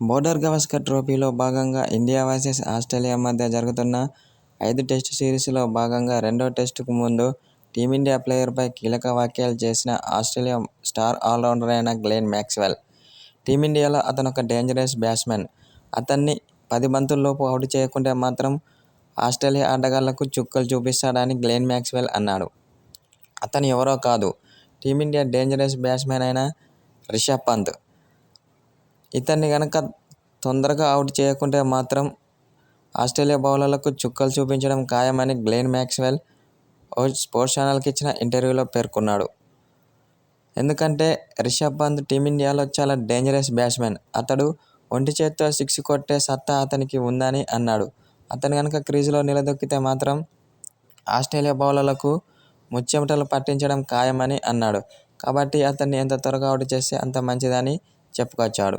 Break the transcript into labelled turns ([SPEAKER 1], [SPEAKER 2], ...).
[SPEAKER 1] Border Gavaskar ట్రోఫీలో భాగంగా India versus Australia మధ్య జరుగుతున్న ఐదు టెస్టు సిరీస్లో భాగంగా రెండో టెస్టుకు ముందు టీమిండియా ప్లేయర్పై కీలక వ్యాఖ్యలు చేసిన ఆస్ట్రేలియా స్టార్ ఆల్రౌండర్ అయిన గ్లెన్ మ్యాక్స్వెల్ టీమిండియాలో అతను ఒక డేంజరస్ బ్యాట్స్మెన్ అతన్ని పది బంతుల్లోపు అవుట్ చేయకుంటే మాత్రం ఆస్ట్రేలియా ఆటగాళ్ళకు చుక్కలు చూపిస్తాడని గ్లెన్ మ్యాక్స్వెల్ అన్నాడు. అతను ఎవరో కాదు టీమిండియా డేంజరస్ బ్యాట్స్మెన్ అయిన రిషబ్ పంత్. ఇతన్ని కనుక తొందరగా అవుట్ చేయకుంటే మాత్రం ఆస్ట్రేలియా బౌలర్లకు చుక్కలు చూపించడం ఖాయమని గ్లెన్ మ్యాక్స్వెల్ ఓ స్పోర్ట్స్ ఛానల్కి ఇచ్చిన ఇంటర్వ్యూలో పేర్కొన్నాడు. ఎందుకంటే రిషబ్ పంత్ టీమిండియాలో చాలా డేంజరస్ బ్యాట్స్మెన్ అతడు ఒంటి చేత్తో సిక్స్ కొట్టే సత్తా అతనికి ఉందని అన్నాడు. అతను కనుక క్రీజులో నిలదొక్కితే మాత్రం ఆస్ట్రేలియా బౌలర్లకు ముచ్చెమటలు పట్టించడం ఖాయమని అన్నాడు. కాబట్టి అతన్ని ఎంత త్వరగా అవుట్ చేస్తే అంత మంచిదని చెప్పుకొచ్చాడు.